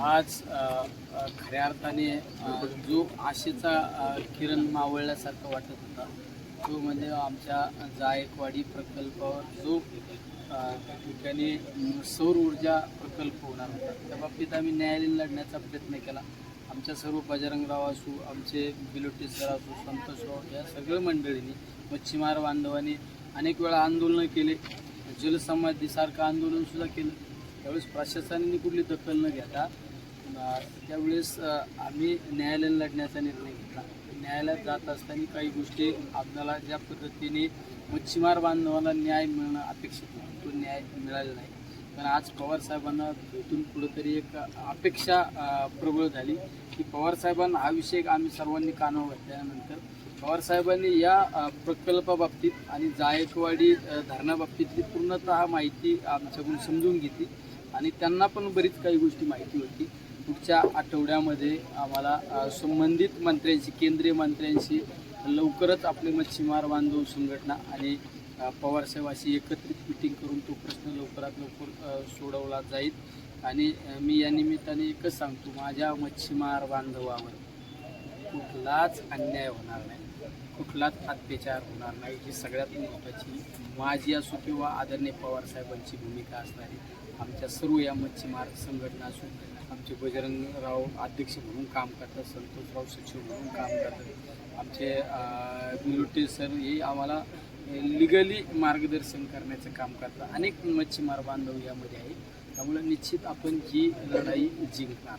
आज खऱ्या अर्थाने जो आशेचा किरण मावळल्यासारखं वाटत होता तो म्हणजे आमच्या जायकवाडी प्रकल्पावर जो ठिकाणी सौर ऊर्जा प्रकल्प होणार होता त्या बाबतीत आम्ही न्यायालयीन लढण्याचा प्रयत्न केला. आमच्या सर्व बजरंगराव असू आमचे बिलोटी सर असू संतोषराव या सगळ्या मंडळींनी मच्छीमार बांधवांनी अनेक वेळा आंदोलनं केले. जलसमाधीसारखं आंदोलनसुद्धा केलं. त्यावेळेस प्रशासनाने कुठली दखल न घेता त्यावेळेस आम्ही न्यायालयीन लढण्याचा निर्णय घेतला. न्यायालयात जात असताना काही गोष्टी आपल्याला ज्या पद्धतीने मच्छीमार बांधवांना न्याय मिळणं अपेक्षित होतं तो न्याय मिळाला नाही. पण आज पवार साहेबांना भेटून कुठंतरी एक अपेक्षा प्रबळ झाली की पवार साहेबांना हा विषय आम्ही सर्वांनी कानावर घातल्यानंतर पवार साहेबांनी या प्रकल्पाबाबतीत आणि जायकवाडी धरणाबाबतीतली पूर्णतः माहिती आमच्याकडून समजून घेतली आणि त्यांना पण बरीच काही गोष्टी माहिती होती. पुढच्या आठवड्यामध्ये आम्हाला संबंधित मंत्र्यांशी केंद्रीय मंत्र्यांशी लवकरच आपले मच्छीमार बांधव संघटना आणि पवारसाहेबाशी एकत्रित मिटिंग करून तो प्रश्न लवकरात लवकर सोडवला जाईल. आणि मी या निमित्ताने एकच सांगतो माझ्या मच्छीमार बांधवावर कुठलाच अन्याय होणार नाही. कुठलाच अत्याचार होणार नाही. ही सगळ्यात महत्त्वाची माझी असो किंवा आदरणीय पवार साहेबांची भूमिका असणारी आमच्या सर्व या मच्छीमार संघटना असो आमचे बजरंगराव अध्यक्ष म्हणून काम करतात संतोषराव सचिव म्हणून काम करतात. आमचे मिलोटे सर हे आम्हाला लिगली मार्गदर्शन करण्याचं काम करतात. अनेक मच्छीमार बांधव यामध्ये आहे त्यामुळे निश्चित आपण ही लढाई जिंकणार.